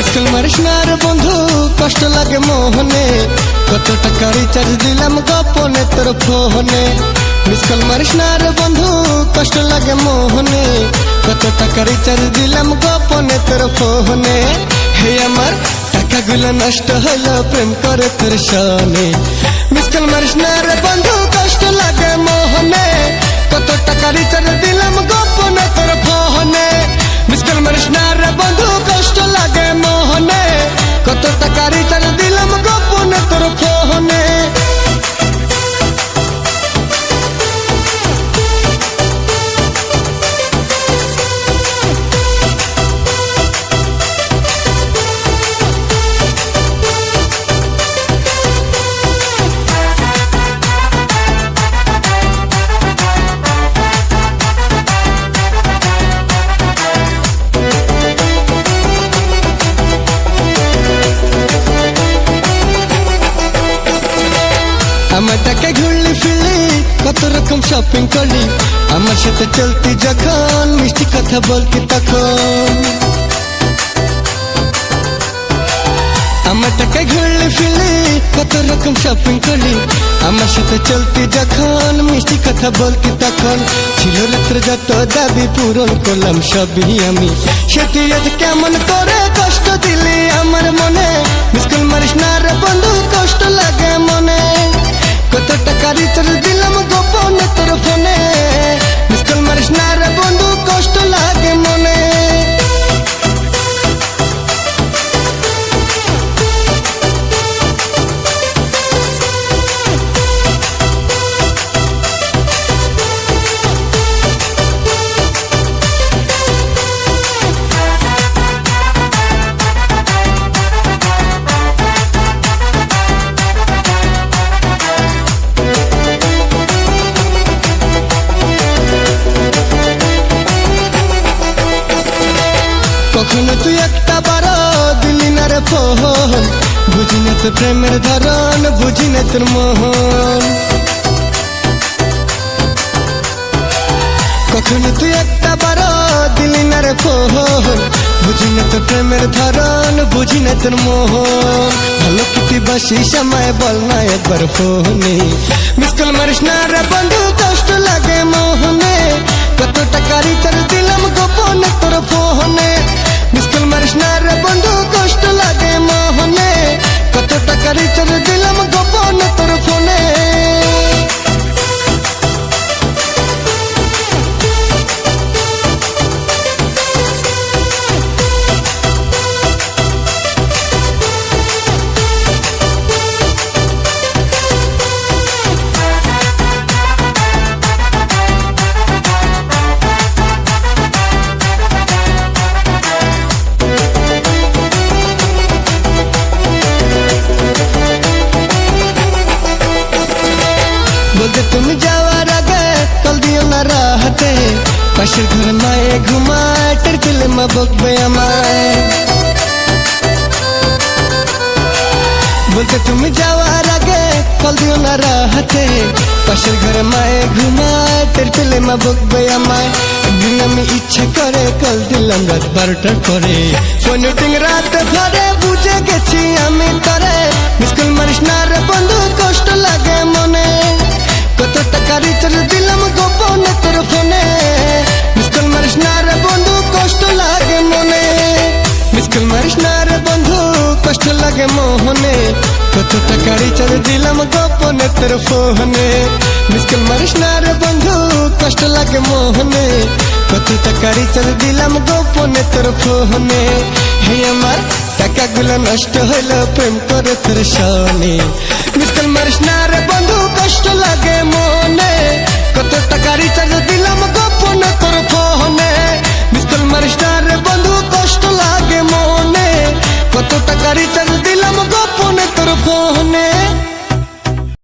মিসকেল মারিস না রে বন্ধু, কষ্ট লাগে মোহনে। কত টাকা রিচার্জ দিলাম গোপনে তোর ফোনে। মিসকেল মারিস না রে বন্ধু, কষ্ট লাগে মোহনে। কত টাকা রিচার্জ দিলাম গোপনে তোর ফোনে। হে আমার, টাকাগুলো নষ্ট হলো, প্রেম করে তোর সনে। মিসকেল মারিস না রে বন্ধু, কষ্ট লাগে মোহনে। কত টাকা রিচার্জ দিলাম গোপনে তোর ফোনে। আমার টাকা ঘুরলি ফিরলি, কত রকম শপিং করলি। আমার সাথে চলতি যখন মিষ্টি কথা বলতি তখন। আমার টাকা ঘুরলি ফিরলি, কত রকম শপিং করলি। আমার সাথে চলতি যখন মিষ্টি কথা বলতি তখন। ছিল রাত্রে যত দাবি পূরণ করলাম, সবই আমি। সেটি আজ কেমন করে কষ্ট দিলি আমার মনে। মিসকুল মারিস না রে বন্ধু, কষ্ট কখনো তুই একটা বারো দিলি না রে ফোন? বুঝি না তোর প্রেমের ধরন, বুঝি না তোর মোহন কখনো তুই একটা বারো দিলি না রে ফোন? বুঝি না তোর প্রেমের ধরন, বুঝি না তোর মোহন ভালো কি তুই বাসিস আমায় বল না একবার ফোনে। মিস কল মারিস না রে বন্ধু, কষ্ট লাগে মোহনে কত টাকা রিচার্জ বলতে তুমি যাওয়ার আগে কল দিও না রাহাতে। পাশের ঘরে মায়ে ঘুমায়, টের পেলে মা বকবে আমায়। বলতে তুমি যাওয়ার আগে কল দিও না রাহাতে। পাশের ঘরে মায়ে ঘুমায়, টের পেলে মা বকবে আমায়। একদিন আমি ইচ্ছে করে কল দিলাম রাত বারোটার পরে। ফোন রাত ভরে বুঝে গেছি আমি তরে। লাগে মোহনে। কত টাকা রিচার্জ দিলাম গোপনে তোর ফোনে। মিসকল মারিস না রে বন্ধু, কষ্ট লাগে মোহনে। কত টাকা রিচার্জ দিলাম গোপনে তোর ফোনে। হে আমার টাকাগুলো নষ্ট হইল, প্রেম করে তোর সনে। মিসকল মারিস না রে বন্ধু, কষ্ট লাগে মনে কত টাকা রিচার্জ দিলাম গোপনে তোর ফোনে।